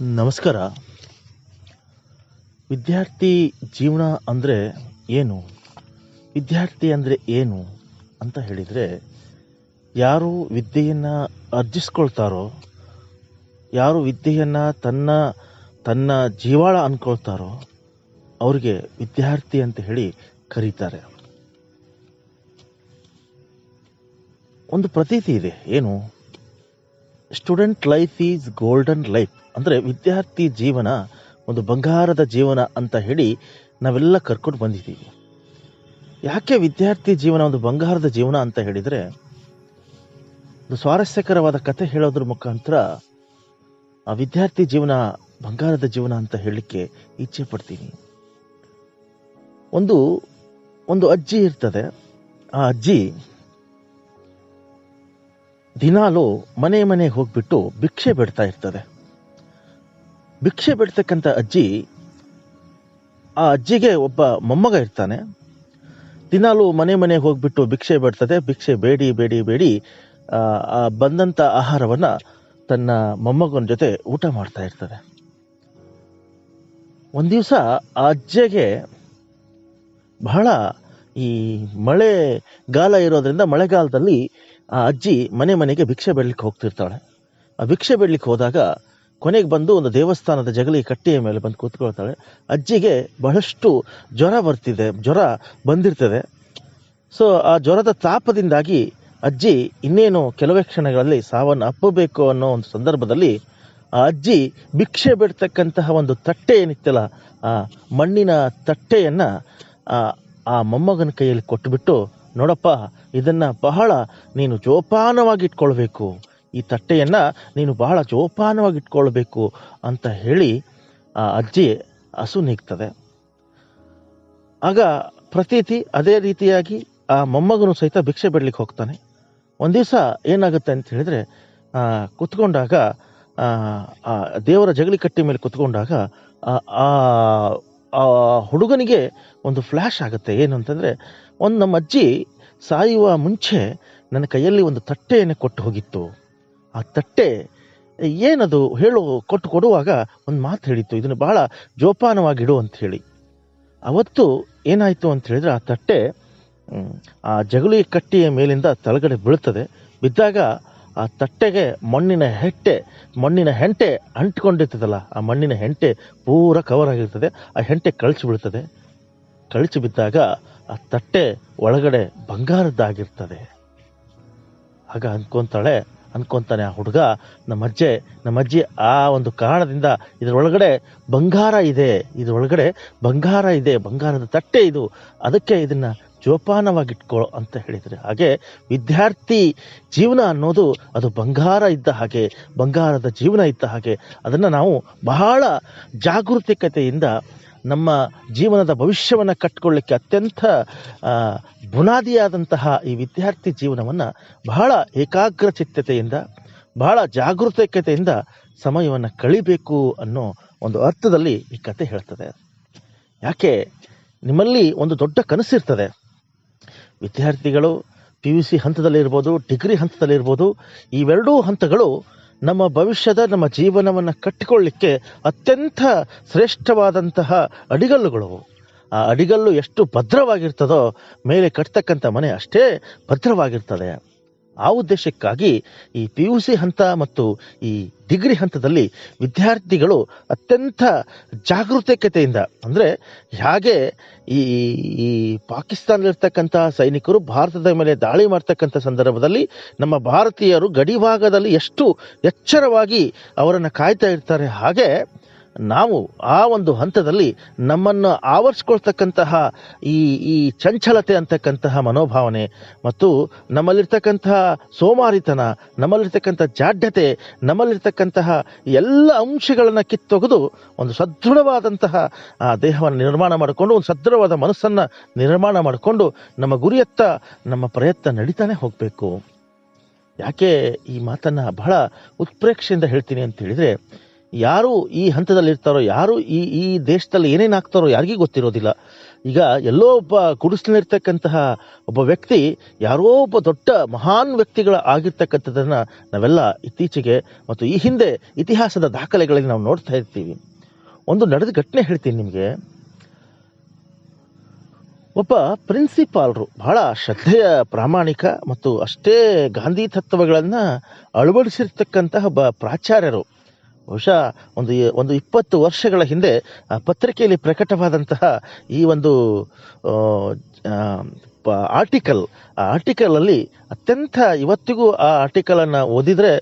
ನಮಸ್ಕಾರ. ವಿದ್ಯಾರ್ಥಿ ಜೀವನ ಅಂದರೆ ಏನು? ವಿದ್ಯಾರ್ಥಿ ಅಂದರೆ ಏನು ಅಂತ ಹೇಳಿದರೆ, ಯಾರು ವಿದ್ಯೆಯನ್ನು ಅರ್ಜಿಸ್ಕೊಳ್ತಾರೋ, ಯಾರು ವಿದ್ಯೆಯನ್ನು ತನ್ನ ತನ್ನ ಜೀವಾಳ ಅಂದ್ಕೊಳ್ತಾರೋ ಅವರಿಗೆ ವಿದ್ಯಾರ್ಥಿ ಅಂತ ಹೇಳಿ ಕರೀತಾರೆ. ಒಂದು ಪ್ರತೀತಿ ಇದೆ. ಏನು? Student life is golden life. ಅಂದರೆ ವಿದ್ಯಾರ್ಥಿ ಜೀವನ, ಒಂದು ಬಂಗಾರದ ಜೀವನ ಅಂತ ಹೇಳಿ ನಾವೆಲ್ಲ ಕರ್ಕೊಂಡು ಬಂದಿದ್ದೀವಿ. ಯಾಕೆ ವಿದ್ಯಾರ್ಥಿ ಜೀವನ, ಒಂದು ಬಂಗಾರದ ಜೀವನ ಅಂತ ಹೇಳಿದರೆ, ಒಂದು ಸ್ವಾರಸ್ಯಕರವಾದ ಕಥೆ ಹೇಳೋದ್ರ ಮುಖಾಂತರ ಆ ವಿದ್ಯಾರ್ಥಿ ಜೀವನ, ಬಂಗಾರದ ಜೀವನ ಅಂತ ಹೇಳಲಿಕ್ಕೆ ಇಚ್ಛೆ ಪಡ್ತೀನಿ. ಒಂದು ಒಂದು ಅಜ್ಜಿ ಇರ್ತದೆ. ಆ ಅಜ್ಜಿ ದಿನಾಲು ಮನೆ ಮನೆಗೆ ಹೋಗ್ಬಿಟ್ಟು ಭಿಕ್ಷೆ ಬಿಡ್ತಾ ಇರ್ತದೆ. ಭಿಕ್ಷೆ ಬಿಡ್ತಕ್ಕಂಥ ಅಜ್ಜಿ ಆ ಅಜ್ಜಿಗೆ ಒಬ್ಬ ಮೊಮ್ಮಗ ಇರ್ತಾನೆ. ದಿನಾಲೂ ಮನೆ ಮನೆಗೆ ಹೋಗ್ಬಿಟ್ಟು ಭಿಕ್ಷೆ ಬಿಡ್ತದೆ ಭಿಕ್ಷೆ ಬೇಡಿ ಬೇಡಿ ಬೇಡಿ ಆ, ಆ ಬಂದಂಥ ಆಹಾರವನ್ನು ತನ್ನ ಮೊಮ್ಮಗನ ಜೊತೆ ಊಟ ಮಾಡ್ತಾ ಇರ್ತದೆ. ಒಂದು ದಿವಸ ಆ ಅಜ್ಜಿಗೆ ಬಹಳ ಈ ಮಳೆಗಾಲ ಇರೋದ್ರಿಂದ ಮಳೆಗಾಲದಲ್ಲಿ ಆ ಅಜ್ಜಿ ಮನೆ ಮನೆಗೆ ಭಿಕ್ಷೆ ಬೇಡಲಿಕ್ಕೆ ಹೋಗ್ತಿರ್ತಾಳೆ. ಆ ಭಿಕ್ಷೆ ಬೇಡಲಿಕ್ಕೆ ಹೋದಾಗ ಕೊನೆಗೆ ಬಂದು ಒಂದು ದೇವಸ್ಥಾನದ ಜಗಲಿ ಕಟ್ಟೆಯ ಮೇಲೆ ಬಂದು ಕೂತ್ಕೊಳ್ತಾಳೆ. ಅಜ್ಜಿಗೆ ಬಹಳಷ್ಟು ಜ್ವರ ಬರ್ತಿದೆ, ಜ್ವರ ಬಂದಿರ್ತದೆ. ಸೊ ಆ ಜ್ವರದ ತಾಪದಿಂದಾಗಿ ಅಜ್ಜಿ ಇನ್ನೇನು ಕೆಲವೇ ಕ್ಷಣಗಳಲ್ಲಿ ಸಾವನ್ನು ಅಪ್ಪಬೇಕು ಅನ್ನೋ ಒಂದು ಸಂದರ್ಭದಲ್ಲಿ ಆ ಅಜ್ಜಿ ಭಿಕ್ಷೆ ಬಿಡ್ತಕ್ಕಂತಹ ಒಂದು ತಟ್ಟೆ ಏನಿತ್ತಲ್ಲ, ಆ ಮಣ್ಣಿನ ತಟ್ಟೆಯನ್ನು ಆ ಮೊಮ್ಮಗನ ಕೈಯಲ್ಲಿ ಕೊಟ್ಟುಬಿಟ್ಟು ನೋಡಪ್ಪ ಇದನ್ನು ಬಹಳ ನೀನು ಜೋಪಾನವಾಗಿ ಇಟ್ಕೊಳ್ಬೇಕು ಈ ತಟ್ಟೆಯನ್ನು ನೀನು ಬಹಳ ಜೋಪಾನವಾಗಿ ಇಟ್ಕೊಳ್ಬೇಕು ಅಂತ ಹೇಳಿ ಆ ಅಜ್ಜಿ ಹಸು ನೀಗ್ತದೆ. ಆಗ ಪ್ರತೀತಿ ಅದೇ ರೀತಿಯಾಗಿ ಆ ಮೊಮ್ಮಗನು ಸಹಿತ ಭಿಕ್ಷೆ ಬಿಡ್ಲಿಕ್ಕೆ ಹೋಗ್ತಾನೆ. ಒಂದು ದಿವಸ ಏನಾಗುತ್ತೆ ಅಂತ ಹೇಳಿದ್ರೆ ಕುತ್ಕೊಂಡಾಗ ಆ, ದೇವರ ಜಗಲಿ ಕಟ್ಟಿ ಮೇಲೆ ಕುತ್ಕೊಂಡಾಗ ಆ ಹುಡುಗನಿಗೆ ಒಂದು ಫ್ಲ್ಯಾಶ್ ಆಗುತ್ತೆ. ಏನು ಅಂತಂದರೆ ಒಂದು ನಮ್ಮ ಅಜ್ಜಿ ಸಾಯುವ ಮುಂಚೆ ನನ್ನ ಕೈಯಲ್ಲಿ ಒಂದು ತಟ್ಟೆಯನ್ನು ಕೊಟ್ಟು ಹೋಗಿತ್ತು. ಆ ತಟ್ಟೆ ಏನದು ಹೇಳು ಕೊಟ್ಟು ಕೊಡುವಾಗ ಒಂದು ಮಾತು ಹೇಳಿತ್ತು. ಇದನ್ನು ಬಹಳ ಜೋಪಾನವಾಗಿಡು ಅಂತ ಹೇಳಿ. ಅವತ್ತು ಏನಾಯಿತು ಅಂತ ಹೇಳಿದ್ರೆ ಆ ತಟ್ಟೆ ಆ ಜಗಲಿ ಕಟ್ಟಿಯ ಮೇಲಿಂದ ತಳಗಡೆ ಬೀಳ್ತದೆ. ಬಿದ್ದಾಗ ಆ ತಟ್ಟೆಗೆ ಮಣ್ಣಿನ ಹೆಟ್ಟೆ, ಮಣ್ಣಿನ ಹೆಂಟೆ ಅಂಟ್ಕೊಂಡಿರ್ತದಲ್ಲ, ಆ ಮಣ್ಣಿನ ಹೆಂಟೆ ಪೂರ ಕವರ್ ಆಗಿರ್ತದೆ. ಆ ಹೆಂಟೆ ಕಳಚಿ ಬೀಳ್ತದೆ. ಕಳಚಿ ಬಿದ್ದಾಗ ಆ ತಟ್ಟೆ ಒಳಗಡೆ ಬಂಗಾರದ್ದಾಗಿರ್ತದೆ. ಆಗ ಅನ್ಕೊಂತಾಳೆ, ಅನ್ಕೊಂತಾನೆ ಆ ಹುಡುಗ ನಮ್ಮ ಅಜ್ಜೆ ನಮ್ಮ ಅಜ್ಜಿ ಆ ಒಂದು ಕಾರಣದಿಂದ ಇದರೊಳಗಡೆ ಬಂಗಾರ ಇದೆ, ಇದರೊಳಗಡೆ ಬಂಗಾರ ಇದೆ, ಬಂಗಾರದ ತಟ್ಟೆ ಇದು, ಅದಕ್ಕೆ ಇದನ್ನ ಜೋಪಾನವಾಗಿಟ್ಕೊಳ್ಳೋ ಅಂತ ಹೇಳಿದರೆ. ಹಾಗೆ ವಿದ್ಯಾರ್ಥಿ ಜೀವನ ಅನ್ನೋದು ಅದು ಬಂಗಾರ ಇದ್ದ ಹಾಗೆ, ಬಂಗಾರದ ಜೀವನ ಇದ್ದ ಹಾಗೆ, ಅದನ್ನು ನಾವು ಬಹಳ ಜಾಗರೂಕತೆಯಿಂದ ನಮ್ಮ ಜೀವನದ ಭವಿಷ್ಯವನ್ನು ಕಟ್ಟಿಕೊಳ್ಳಿಕ್ಕೆ ಅತ್ಯಂತ ಬುನಾದಿಯಾದಂತಹ ಈ ವಿದ್ಯಾರ್ಥಿ ಜೀವನವನ್ನು ಬಹಳ ಏಕಾಗ್ರಚಿತ್ತತೆಯಿಂದ, ಬಹಳ ಜಾಗೃತಿಕತೆಯಿಂದ ಸಮಯವನ್ನು ಕಳಿಬೇಕು ಅನ್ನೋ ಒಂದು ಅರ್ಥದಲ್ಲಿ ಈ ಕತೆ ಹೇಳ್ತದೆ. ಯಾಕೆ? ನಿಮ್ಮಲ್ಲಿ ಒಂದು ದೊಡ್ಡ ಕನಸಿರ್ತದೆ ವಿದ್ಯಾರ್ಥಿಗಳು ಪಿ ಯು ಸಿ ಹಂತದಲ್ಲಿರ್ಬೋದು, ಡಿಗ್ರಿ ಹಂತದಲ್ಲಿರ್ಬೋದು ಇವೆರಡೂ ಹಂತಗಳು ನಮ್ಮ ಭವಿಷ್ಯದ, ನಮ್ಮ ಜೀವನವನ್ನು ಕಟ್ಟಿಕೊಳ್ಳಿಕ್ಕೆ ಅತ್ಯಂತ ಶ್ರೇಷ್ಠವಾದಂತಹ ಅಡಿಗಲ್ಲುಗಳು ಆ ಅಡಿಗಲ್ಲು ಎಷ್ಟು ಭದ್ರವಾಗಿರ್ತದೋ, ಮೇಲೆ ಕಟ್ತಕ್ಕಂಥ ಮನೆ ಅಷ್ಟೇ ಭದ್ರವಾಗಿರ್ತದೆ. ಆ ಉದ್ದೇಶಕ್ಕಾಗಿ ಈ ಪಿ ಯು ಸಿ ಹಂತ ಮತ್ತು ಈ ಡಿಗ್ರಿ ಹಂತದಲ್ಲಿ ವಿದ್ಯಾರ್ಥಿಗಳು ಅತ್ಯಂತ ಜಾಗರೂಕತೆಯಿಂದ ಅಂದರೆ ಹೇಗೆ ಈ ಈ ಪಾಕಿಸ್ತಾನದಲ್ಲಿರ್ತಕ್ಕಂಥ ಸೈನಿಕರು ಭಾರತದ ಮೇಲೆ ದಾಳಿ ಮಾಡ್ತಕ್ಕಂಥ ಸಂದರ್ಭದಲ್ಲಿ ನಮ್ಮ ಭಾರತೀಯರು ಗಡಿಭಾಗದಲ್ಲಿ ಎಷ್ಟು ಎಚ್ಚರವಾಗಿ ಅವರನ್ನು ಕಾಯ್ತಾ ಇರ್ತಾರೆ, ಹಾಗೆ ನಾವು ಆ ಒಂದು ಹಂತದಲ್ಲಿ ನಮ್ಮನ್ನು ಆವರಿಸ್ಕೊಳ್ತಕ್ಕಂತಹ ಈ ಈ ಚಂಚಲತೆ ಅಂತಕ್ಕಂತಹ ಮನೋಭಾವನೆ ಮತ್ತು ನಮ್ಮಲ್ಲಿರ್ತಕ್ಕಂತಹ ಸೋಮಾರಿತನ, ನಮ್ಮಲ್ಲಿರ್ತಕ್ಕಂಥ ಜಾಡ್ಯತೆ, ನಮ್ಮಲ್ಲಿರ್ತಕ್ಕಂತಹ ಎಲ್ಲ ಅಂಶಗಳನ್ನು ಕಿತ್ತೊಗೆದು ಒಂದು ಸದೃಢವಾದಂತಹ ಆ ದೇಹವನ್ನು ನಿರ್ಮಾಣ ಮಾಡಿಕೊಂಡು, ಒಂದು ಸದೃಢವಾದ ಮನಸ್ಸನ್ನು ನಿರ್ಮಾಣ ಮಾಡಿಕೊಂಡು ನಮ್ಮ ಗುರಿಯತ್ತ, ನಮ್ಮ ಪ್ರಯತ್ನ ನಡೀತಾನೆ ಹೋಗಬೇಕು. ಯಾಕೆ ಈ ಮಾತನ್ನು ಬಹಳ ಉತ್ಪ್ರೇಕ್ಷೆಯಿಂದ ಹೇಳ್ತೀನಿ ಅಂತ ಹೇಳಿದರೆ ಯಾರು ಈ ಹಂತದಲ್ಲಿ ಇರ್ತಾರೋ, ಯಾರು ಈ ಈ ದೇಶದಲ್ಲಿ ಏನೇನು ಆಗ್ತಾರೋ ಯಾರಿಗೂ ಗೊತ್ತಿರೋದಿಲ್ಲ. ಈಗ ಎಲ್ಲೋ ಒಬ್ಬ ಗುಡಿಸ್ಲಿರ್ತಕ್ಕಂತಹ ಒಬ್ಬ ವ್ಯಕ್ತಿ, ಯಾರೋ ಒಬ್ಬ ದೊಡ್ಡ ಮಹಾನ್ ವ್ಯಕ್ತಿಗಳ ಆಗಿರ್ತಕ್ಕಂಥದ್ದನ್ನ ನಾವೆಲ್ಲ ಇತ್ತೀಚೆಗೆ ಮತ್ತು ಈ ಹಿಂದೆ ಇತಿಹಾಸದ ದಾಖಲೆಗಳಲ್ಲಿ ನಾವು ನೋಡ್ತಾ ಇರ್ತೀವಿ. ಒಂದು ನಡೆದ ಘಟನೆ ಹೇಳ್ತೀನಿ ನಿಮಗೆ. ಒಬ್ಬ ಪ್ರಿನ್ಸಿಪಾಲ್ರು, ಬಹಳ ಶ್ರದ್ಧೆಯ ಪ್ರಾಮಾಣಿಕ ಮತ್ತು ಅಷ್ಟೇ ಗಾಂಧಿ ತತ್ವಗಳನ್ನು ಅಳವಡಿಸಿರ್ತಕ್ಕಂತಹ ಒಬ್ಬ ಪ್ರಾಚಾರ್ಯರು ಬಹುಶಃ ಒಂದು ಒಂದು ಇಪ್ಪತ್ತು ವರ್ಷಗಳ ಹಿಂದೆ ಪತ್ರಿಕೆಯಲ್ಲಿ ಪ್ರಕಟವಾದಂತಹ ಈ ಒಂದು ಆರ್ಟಿಕಲ್ ಆ ಆರ್ಟಿಕಲಲ್ಲಿ ಅತ್ಯಂತ ಇವತ್ತಿಗೂ ಆ ಆರ್ಟಿಕಲನ್ನು ಓದಿದರೆ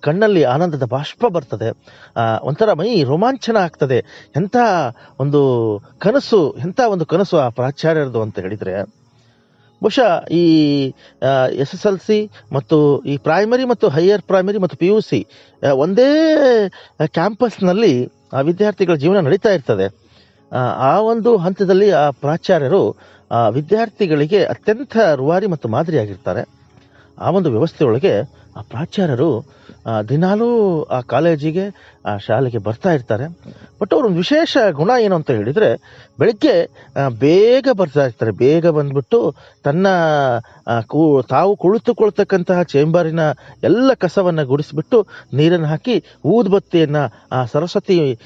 ಕಣ್ಣಲ್ಲಿ ಆನಂದದ ಬಾಷ್ಪ ಬರ್ತದೆ. ಒಂಥರ ಮೈ ರೋಮಾಂಚನ ಆಗ್ತದೆ. ಎಂಥ ಒಂದು ಕನಸು, ಎಂಥ ಒಂದು ಕನಸು ಆ ಪ್ರಾಚಾರ್ಯರದು ಅಂತ ಹೇಳಿದರೆ. ಬಹುಶಃ ಈ ಎಸ್ ಎಸ್ ಎಲ್ ಸಿ ಮತ್ತು ಈ ಪ್ರೈಮರಿ ಮತ್ತು ಹೈಯರ್ ಪ್ರೈಮರಿ ಮತ್ತು ಪಿ ಯು ಸಿ ಒಂದೇ ಕ್ಯಾಂಪಸ್ನಲ್ಲಿ ಆ ವಿದ್ಯಾರ್ಥಿಗಳ ಜೀವನ ನಡೀತಾ ಇರ್ತದೆ. ಆ, ಒಂದು ಹಂತದಲ್ಲಿ ಆ ಪ್ರಾಚಾರ್ಯರು ವಿದ್ಯಾರ್ಥಿಗಳಿಗೆ ಅತ್ಯಂತ ರೂವಾರಿ ಮತ್ತು ಮಾದರಿಯಾಗಿರ್ತಾರೆ. ಆ ಒಂದು ವ್ಯವಸ್ಥೆಯೊಳಗೆ ಆ ಪ್ರಾಚಾರ್ಯರು ದಿನಾಲೂ ಆ ಕಾಲೇಜಿಗೆ, ಆ, ಶಾಲೆಗೆ ಬರ್ತಾ ಇರ್ತಾರೆ. ಬಟ್ ಅವ್ರೊಂದು ವಿಶೇಷ ಗುಣ ಏನು ಅಂತ ಹೇಳಿದರೆ, ಬೆಳಗ್ಗೆ ಬೇಗ ಬರ್ತಾ ಇರ್ತಾರೆ. ಬೇಗ ಬಂದ್ಬಿಟ್ಟು ತನ್ನ ಕೂ, ತಾವು ಕುಳಿತುಕೊಳ್ತಕ್ಕಂತಹ ಚೇಂಬರಿನ ಎಲ್ಲ ಕಸವನ್ನು ಗುಡಿಸ್ಬಿಟ್ಟು ನೀರನ್ನು ಹಾಕಿ ಊದುಬತ್ತಿಯನ್ನು ಆ, ಸರಸ್ವತಿ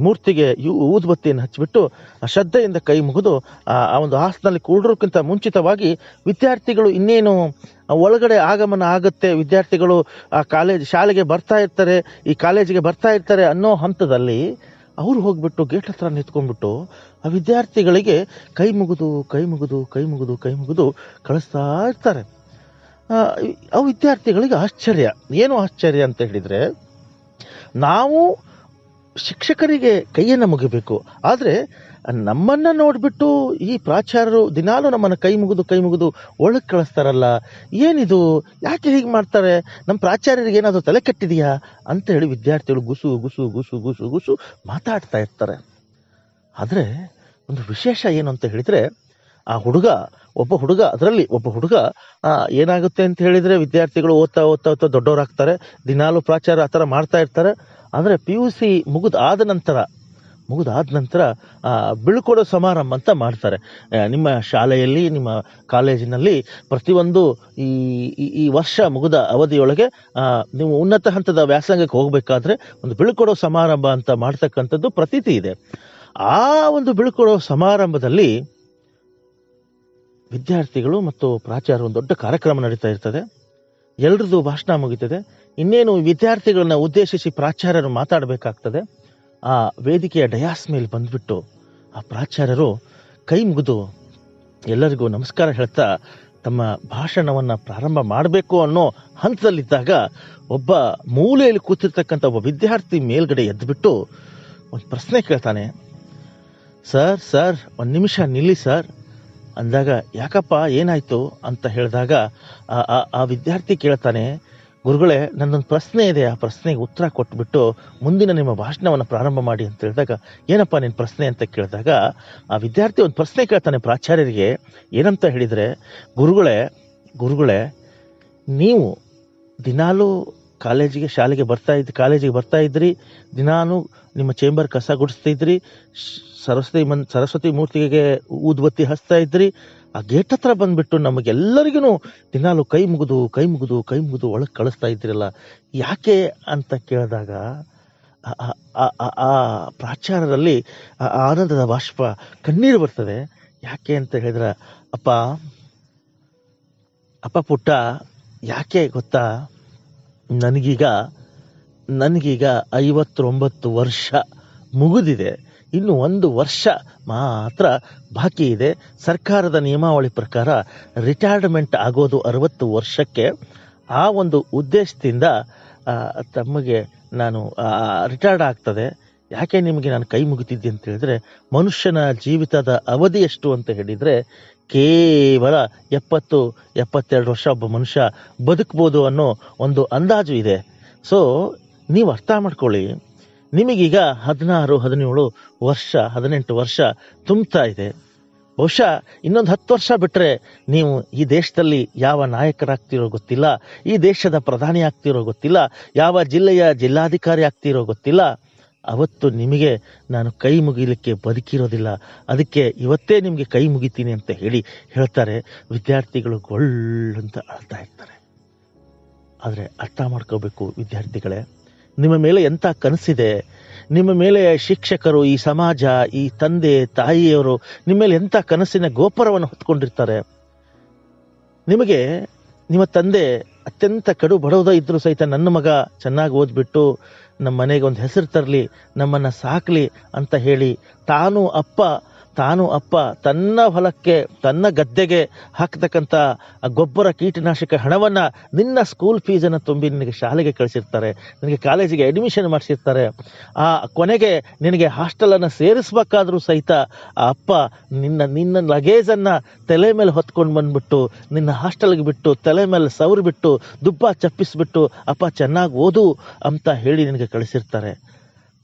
ಮೂರ್ತಿಗೆ ಊದುಬತ್ತಿಯನ್ನು ಹಚ್ಚಿಬಿಟ್ಟು ಶ್ರದ್ಧೆಯಿಂದ ಕೈ ಮುಗಿದು, ಆ ಆ ಒಂದು ಹಾಸನಲ್ಲಿ ಕೂಡೋಕ್ಕಿಂತ ಮುಂಚಿತವಾಗಿ ವಿದ್ಯಾರ್ಥಿಗಳು ಇನ್ನೇನು ಒಳಗಡೆ ಆಗಮನ ಆಗುತ್ತೆ. ವಿದ್ಯಾರ್ಥಿಗಳು ಆ ಕಾಲೇಜ್ ಶಾಲೆಗೆ ಬರ್ತಾ ಇರ್ತಾರೆ. ಈ ಕಾಲೇಜಿಗೆ ಬರ್ತಾ ಇರ್ತಾರೆ ಅನ್ನೋ ಹಂತದಲ್ಲಿ ಅವ್ರು ಹೋಗ್ಬಿಟ್ಟು ಗೇಟ್ ಹತ್ರ ನಿಂತ್ಕೊಂಡ್ಬಿಟ್ಟು ಆ ವಿದ್ಯಾರ್ಥಿಗಳಿಗೆ ಕೈ ಮುಗಿದು ಕೈ ಮುಗಿದು ಕೈ ಮುಗಿದು ಕೈ ಮುಗಿದು ಕಳಿಸ್ತಾ ಇರ್ತಾರೆ. ಆ, ವಿದ್ಯಾರ್ಥಿಗಳಿಗೆ ಆಶ್ಚರ್ಯ. ಏನು ಆಶ್ಚರ್ಯ ಅಂತ ಹೇಳಿದರೆ ನಾವು ಶಿಕ್ಷಕರಿಗೆ ಕೈಯನ್ನು ಮುಗಿಬೇಕು. ಆದರೆ, ನಮ್ಮನ್ನು ನೋಡಿಬಿಟ್ಟು ಈ ಪ್ರಾಚಾರ್ಯರು ದಿನಾಲೂ ನಮ್ಮನ್ನು ಕೈ ಮುಗಿದು ಕೈ ಮುಗಿದು ಒಳಗೆ ಕಳಿಸ್ತಾರಲ್ಲ, ಏನಿದು? ಯಾಕೆ ಹೀಗೆ ಮಾಡ್ತಾರೆ? ನಮ್ಮ ಪ್ರಾಚಾರ್ಯರಿಗೆ ಏನಾದರೂ ತಲೆ ಕೆಟ್ಟಿದೆಯಾ? ಅಂತ ಹೇಳಿ ವಿದ್ಯಾರ್ಥಿಗಳು ಗುಸು ಗುಸು ಗುಸು ಗುಸು ಗುಸು ಮಾತಾಡ್ತಾ ಇರ್ತಾರೆ. ಆದರೆ, ಒಂದು ವಿಶೇಷ ಏನು ಅಂತ ಹೇಳಿದರೆ, ಆ ಹುಡುಗ, ಒಬ್ಬ ಹುಡುಗ, ಅದರಲ್ಲಿ ಒಬ್ಬ ಹುಡುಗ ಏನಾಗುತ್ತೆ ಅಂತ ಹೇಳಿದರೆ ವಿದ್ಯಾರ್ಥಿಗಳು ಓದ್ತಾ ಓದ್ತಾ ಓದ್ತಾ ದೊಡ್ಡವರಾಗ್ತಾರೆ. ದಿನಾಲು ಪ್ರಾಚಾರ್ಯ ಆ ಥರ ಮಾಡ್ತಾ ಇರ್ತಾರೆ. ಆದರೆ ಪಿ ಯು ಸಿ ಮುಗಿದಾದ ನಂತರ ಮುಗಿದಾದ ನಂತರ ಬೀಳ್ಕೊಡೋ ಸಮಾರಂಭ ಅಂತ ಮಾಡ್ತಾರೆ. ನಿಮ್ಮ ಶಾಲೆಯಲ್ಲಿ, ನಿಮ್ಮ ಕಾಲೇಜಿನಲ್ಲಿ ಪ್ರತಿಯೊಂದು ಈ- ಈ ವರ್ಷ ಮುಗಿದ ಅವಧಿಯೊಳಗೆ ನೀವು ಉನ್ನತ ಹಂತದ ವ್ಯಾಸಂಗಕ್ಕೆ ಹೋಗಬೇಕಾದ್ರೆ ಒಂದು ಬೀಳ್ಕೊಡೋ ಸಮಾರಂಭ ಅಂತ ಮಾಡ್ತಕ್ಕಂಥದ್ದು ಪ್ರತೀತಿ ಇದೆ. ಆ ಒಂದು ಬೀಳ್ಕೊಡೋ ಸಮಾರಂಭದಲ್ಲಿ ವಿದ್ಯಾರ್ಥಿಗಳು ಮತ್ತು ಪ್ರಾಚಾರ್ಯ ಒಂದು ದೊಡ್ಡ ಕಾರ್ಯಕ್ರಮ ನಡೀತಾ ಇರ್ತದೆ. ಎಲ್ರದ್ದು ಭಾಷಣ ಮುಗಿತದೆ. ಇನ್ನೇನು ವಿದ್ಯಾರ್ಥಿಗಳನ್ನ ಉದ್ದೇಶಿಸಿ ಪ್ರಾಚಾರ್ಯರು ಮಾತಾಡಬೇಕಾಗ್ತದೆ? ಆ ವೇದಿಕೆಯ ಡಯಾಸ್ ಮೇಲೆ ಬಂದ್ಬಿಟ್ಟು ಆ ಪ್ರಾಚಾರ್ಯರು ಕೈ ಮುಗಿದು ಎಲ್ಲರಿಗೂ ನಮಸ್ಕಾರ ಹೇಳ್ತಾ ತಮ್ಮ ಭಾಷಣವನ್ನು ಪ್ರಾರಂಭ ಮಾಡಬೇಕು ಅನ್ನೋ ಹಂತದಲ್ಲಿದ್ದಾಗ ಒಬ್ಬ ಮೂಲೆಯಲ್ಲಿ ಕೂತಿರ್ತಕ್ಕಂಥ ಒಬ್ಬ ವಿದ್ಯಾರ್ಥಿ ಮೇಲ್ಗಡೆ ಎದ್ದುಬಿಟ್ಟು ಒಂದು ಪ್ರಶ್ನೆ ಕೇಳ್ತಾನೆ. ಸರ್ ಸರ್, ಒಂದು ನಿಮಿಷ ನಿಲ್ಲಿ ಸರ್. ಅಂದಾಗ, ಯಾಕಪ್ಪ, ಏನಾಯ್ತು? ಅಂತ ಹೇಳಿದಾಗ ಆ- ವಿದ್ಯಾರ್ಥಿ ಕೇಳ್ತಾನೆ ಗುರುಗಳೇ, ನನ್ನೊಂದು ಪ್ರಶ್ನೆ ಇದೆ. ಆ ಪ್ರಶ್ನೆಗೆ ಉತ್ತರ ಕೊಟ್ಬಿಟ್ಟು ಮುಂದಿನ ನಿಮ್ಮ ಭಾಷಣವನ್ನು ಪ್ರಾರಂಭ ಮಾಡಿ ಅಂತ ಹೇಳಿದಾಗ, ಏನಪ್ಪ ನಿನ್ನ ಪ್ರಶ್ನೆ ಅಂತ ಕೇಳಿದಾಗ, ಆ ವಿದ್ಯಾರ್ಥಿ ಒಂದು ಪ್ರಶ್ನೆ ಕೇಳ್ತಾನೆ ಪ್ರಾಚಾರ್ಯರಿಗೆ, ಏನಂತ ಹೇಳಿದರೆ, ಗುರುಗಳೇ ಗುರುಗಳೇ, ನೀವು ದಿನಾಲೂ ಕಾಲೇಜಿಗೆ, ಶಾಲೆಗೆ ಬರ್ತಾ ಇದ್ದು ಕಾಲೇಜಿಗೆ ಬರ್ತಾ ಇದ್ರಿ ದಿನಾನು ನಿಮ್ಮ ಚೇಂಬರ್ ಕಸ ಗುಡಿಸ್ತಿದ್ರಿ ಸರಸ್ವತಿ ಮನ್, ಸರಸ್ವತಿ ಮೂರ್ತಿಗೆ ಊದ್ಬತ್ತಿ ಹಚ್ತಾ ಇದ್ರಿ ಆ ಗೇಟ್ ಹತ್ರ ಬಂದ್ಬಿಟ್ಟು ನಮಗೆಲ್ಲರಿಗೂ ದಿನಾಲು ಕೈ ಮುಗಿದು ಕೈ ಮುಗಿದು ಕೈ ಮುಗಿದು ಒಳಗೆ ಕಳಿಸ್ತಾ ಇದ್ರಲ್ಲ ಯಾಕೆ ಅಂತ ಕೇಳಿದಾಗ, ಆ- ಪ್ರಾಚಾರದಲ್ಲಿ ಆನಂದದ ಬಾಷ್ಪ ಕಣ್ಣೀರು ಬರ್ತದೆ. ಯಾಕೆ ಅಂತ ಹೇಳಿದ್ರೆ, ಅಪ್ಪ ಅಪ್ಪ ಪುಟ್ಟ, ಯಾಕೆ ಗೊತ್ತಾ? ನನಗೀಗ ನನಗೀಗ ಐವತ್ತೊಂಬತ್ತು ವರ್ಷ ಮುಗಿದಿದೆ. ಇನ್ನು ಒಂದು ವರ್ಷ ಮಾತ್ರ ಬಾಕಿ ಇದೆ. ಸರ್ಕಾರದ ನಿಯಮಾವಳಿ ಪ್ರಕಾರ ರಿಟೈರ್ಡ್ಮೆಂಟ್ ಆಗೋದು ಅರವತ್ತು ವರ್ಷಕ್ಕೆ ಆ ಒಂದು ಉದ್ದೇಶದಿಂದ ತಮಗೆ ನಾನು ರಿಟೈರ್ಡ್ ಆಗ್ತದೆ. ಯಾಕೆ ನಿಮಗೆ ನಾನು ಕೈ ಮುಗಿತಿದ್ದೆ ಅಂತ ಹೇಳಿದ್ರೆ, ಮನುಷ್ಯನ ಜೀವಿತದ ಅವಧಿ ಎಷ್ಟು ಅಂತ ಹೇಳಿದರೆ, ಕೇವಲ ಎಪ್ಪತ್ತು, ಎಪ್ಪತ್ತೆರಡು ವರ್ಷ ಒಬ್ಬ ಮನುಷ್ಯ ಬದುಕ್ಬೋದು ಅನ್ನೋ ಒಂದು ಅಂದಾಜು ಇದೆ. ಸೊ ನೀವು ಅರ್ಥ ಮಾಡ್ಕೊಳ್ಳಿ. ನಿಮಗೀಗ ಹದಿನಾರು, ಹದಿನೇಳು ವರ್ಷ, ಹದಿನೆಂಟು ವರ್ಷ ತುಂಬ್ತಾ ಇದೆ. ಬಹುಶಃ ಇನ್ನೊಂದು ಹತ್ತು ವರ್ಷ ಬಿಟ್ಟರೆ ನೀವು ಈ ದೇಶದಲ್ಲಿ ಯಾವ ನಾಯಕರಾಗ್ತಿರೋ ಗೊತ್ತಿಲ್ಲ, ಈ ದೇಶದ ಪ್ರಧಾನಿ ಆಗ್ತಿರೋ ಗೊತ್ತಿಲ್ಲ, ಯಾವ ಜಿಲ್ಲೆಯ ಜಿಲ್ಲಾಧಿಕಾರಿ ಆಗ್ತಿರೋ ಗೊತ್ತಿಲ್ಲ. ಅವತ್ತು ನಿಮಗೆ ನಾನು ಕೈ ಮುಗಿಲಿಕ್ಕೆ ಬದುಕಿರೋದಿಲ್ಲ. ಅದಕ್ಕೆ ಇವತ್ತೇ ನಿಮಗೆ ಕೈ ಮುಗಿತೀನಿ ಅಂತ ಹೇಳಿ ಹೇಳ್ತಾರೆ. ವಿದ್ಯಾರ್ಥಿಗಳು ಗೊಳ್ಳಂತ ಅಳ್ತಾ ಇರ್ತಾರೆ. ಆದರೆ ಅರ್ಥ ಮಾಡ್ಕೋಬೇಕು ವಿದ್ಯಾರ್ಥಿಗಳೇ. ನಿಮ್ಮ ಮೇಲೆ ಎಂಥ ಕನಸಿದೆ? ನಿಮ್ಮ ಮೇಲೆ ಶಿಕ್ಷಕರು, ಈ ಸಮಾಜ, ಈ ತಂದೆ, ತಾಯಿಯವರು ನಿಮ್ಮ ಮೇಲೆ ಎಂಥ ಕನಸಿನ ಗೋಪುರವನ್ನು ಹೊತ್ಕೊಂಡಿರ್ತಾರೆ? ನಿಮಗೆ ನಿಮ್ಮ ತಂದೆ ಅತ್ಯಂತ ಕಡು ಬಡವದ ಇದ್ದರೂ ಸಹಿತ ನನ್ನ ಮಗ ಚೆನ್ನಾಗಿ ಓದ್ಬಿಟ್ಟು ನಮ್ಮ ಮನೆಗೆ ಒಂದು ಹೆಸರು ತರಲಿ, ನಮ್ಮನ್ನು ಸಾಕಲಿ ಅಂತ ಹೇಳಿ ತಾನು ಅಪ್ಪ ತಾನು ಅಪ್ಪ ತನ್ನ ಹೊಲಕ್ಕೆ, ತನ್ನ ಗದ್ದೆಗೆ ಹಾಕ್ತಕ್ಕಂಥ ಗೊಬ್ಬರ ಕೀಟನಾಶಕ ಹಣವನ್ನು ನಿನ್ನ ಸ್ಕೂಲ್ ಫೀಸನ್ನು ತುಂಬಿ ನಿನಗೆ ಶಾಲೆಗೆ ಕಳಿಸಿರ್ತಾರೆ. ನಿನಗೆ ಕಾಲೇಜಿಗೆ ಅಡ್ಮಿಷನ್ ಮಾಡಿಸಿರ್ತಾರೆ. ಆ ಕೊನೆಗೆ ನಿನಗೆ ಹಾಸ್ಟೆಲನ್ನು ಸೇರಿಸಬೇಕಾದ್ರೂ ಸಹಿತ ಆ ಅಪ್ಪ ನಿನ್ನ ನಿನ್ನ ಲಗೇಜನ್ನು ತಲೆ ಮೇಲೆ ಹೊತ್ಕೊಂಡು ಬಂದ್ಬಿಟ್ಟು, ನಿನ್ನ ಹಾಸ್ಟೆಲ್ಗೆ ಬಿಟ್ಟು, ತಲೆ ಮೇಲೆ ಸವ್ರು ಬಿಟ್ಟು, ದುಬ್ಬ ಚಪ್ಪಿಸ್ಬಿಟ್ಟು, ಅಪ್ಪ ಚೆನ್ನಾಗಿ ಓದು ಅಂತ ಹೇಳಿ ನಿನಗೆ ಕಳಿಸಿರ್ತಾರೆ.